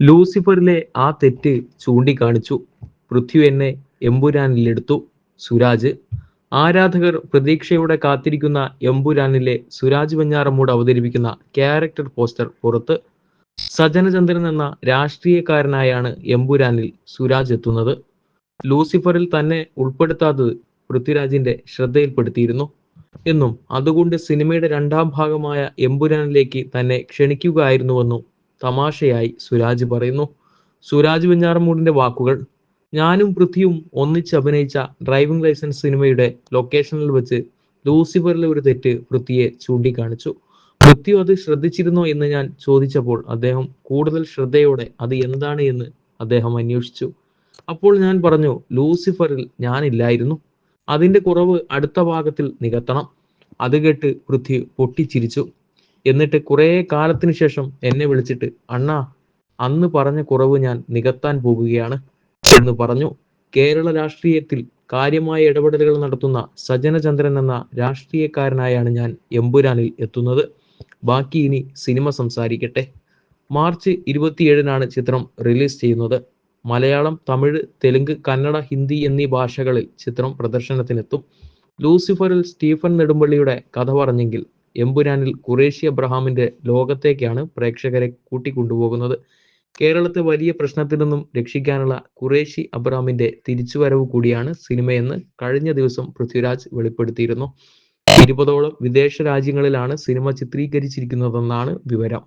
ലൂസിഫറിലെ ആ തെറ്റ് ചൂണ്ടിക്കാണിച്ചു. പൃഥ്വി എന്നെ എമ്പുരാനിലെടുത്തു. സുരാജ്. ആരാധകർ പ്രതീക്ഷയോടെ കാത്തിരിക്കുന്ന എമ്പുരാനിലെ സുരാജ് വഞ്ഞാറമ്മൂട് അവതരിപ്പിക്കുന്ന ക്യാരക്ടർ പോസ്റ്റർ പുറത്ത്. സജനചന്ദ്രൻ എന്ന രാഷ്ട്രീയക്കാരനായാണ് എമ്പുരാനിൽ സുരാജ് എത്തുന്നത്. ലൂസിഫറിൽ തന്നെ ഉൾപ്പെടുത്താത്തത് പൃഥ്വിരാജിന്റെ ശ്രദ്ധയിൽപ്പെടുത്തിയിരുന്നു. എന്നും അതുകൊണ്ട് സിനിമയുടെ രണ്ടാം ഭാഗമായ എമ്പുരാനിലേക്ക് തന്നെ ക്ഷണിക്കുകയായിരുന്നുവെന്നും തമാശയായി സുരാജ് പറയുന്നു. സുരാജ് വെഞ്ഞാറമൂടിന്റെ വാക്കുകൾ ഞാനും പൃഥ്വിയും ഒന്നിച്ച് അഭിനയിച്ച ഡ്രൈവിംഗ് ലൈസൻസ് സിനിമയുടെ ലൊക്കേഷനിൽ വെച്ച് ലൂസിഫറിലെ ഒരു തെറ്റ് പൃഥ്വിയെ ചൂണ്ടിക്കാണിച്ചു. പൃഥ്വി അത് ശ്രദ്ധിച്ചിരുന്നോ എന്ന് ഞാൻ ചോദിച്ചപ്പോൾ അദ്ദേഹം കൂടുതൽ ശ്രദ്ധയോടെ അത് എന്താണ് എന്ന് അദ്ദേഹം അന്വേഷിച്ചു. അപ്പോൾ ഞാൻ പറഞ്ഞു ലൂസിഫറിൽ ഞാനില്ലായിരുന്നു. അതിന്റെ കുറവ് അടുത്ത ഭാഗത്തിൽ നികത്തണം. അത് കേട്ട് പൃഥ്വി പൊട്ടിച്ചിരിച്ചു. എന്നിട്ട് കുറേ കാലത്തിന് ശേഷം എന്നെ വിളിച്ചിട്ട് അണ്ണാ അന്ന് പറഞ്ഞ കുറവ് ഞാൻ നികത്താൻ പോകുകയാണ് എന്ന് പറഞ്ഞു. കേരള രാഷ്ട്രീയത്തിൽ കാര്യമായ ഇടപെടലുകൾ നടത്തുന്ന സജനചന്ദ്രൻ എന്ന രാഷ്ട്രീയക്കാരനായാണ് ഞാൻ എമ്പുരാനിൽ എത്തുന്നത്. ബാക്കി ഇനി സിനിമ സംസാരിക്കട്ടെ. മാർച്ച് ഇരുപത്തിയേഴിനാണ് ചിത്രം റിലീസ് ചെയ്യുന്നത്. മലയാളം തമിഴ് തെലുങ്ക് കന്നഡ ഹിന്ദി എന്നീ ഭാഷകളിൽ ചിത്രം പ്രദർശനത്തിനെത്തും. ലൂസിഫറിൽ സ്റ്റീഫൻ നെടുമ്പള്ളിയുടെ കഥ പറഞ്ഞെങ്കിൽ എമ്പുരാനിൽ ഖുറേഷി അബ്രഹാമിന്റെ ലോകത്തേക്കാണ് പ്രേക്ഷകരെ കൂട്ടിക്കൊണ്ടുപോകുന്നത്. കേരളത്തെ വലിയ പ്രശ്നത്തിൽ നിന്നും രക്ഷിക്കാനുള്ള ഖുറേഷി അബ്രഹാമിന്റെ തിരിച്ചുവരവ് കൂടിയാണ് സിനിമയെന്ന് കഴിഞ്ഞ ദിവസം പൃഥ്വിരാജ് വെളിപ്പെടുത്തിയിരുന്നു. ഇരുപതോളം വിദേശ രാജ്യങ്ങളിലാണ് സിനിമ ചിത്രീകരിച്ചിരിക്കുന്നതെന്നാണ് വിവരം.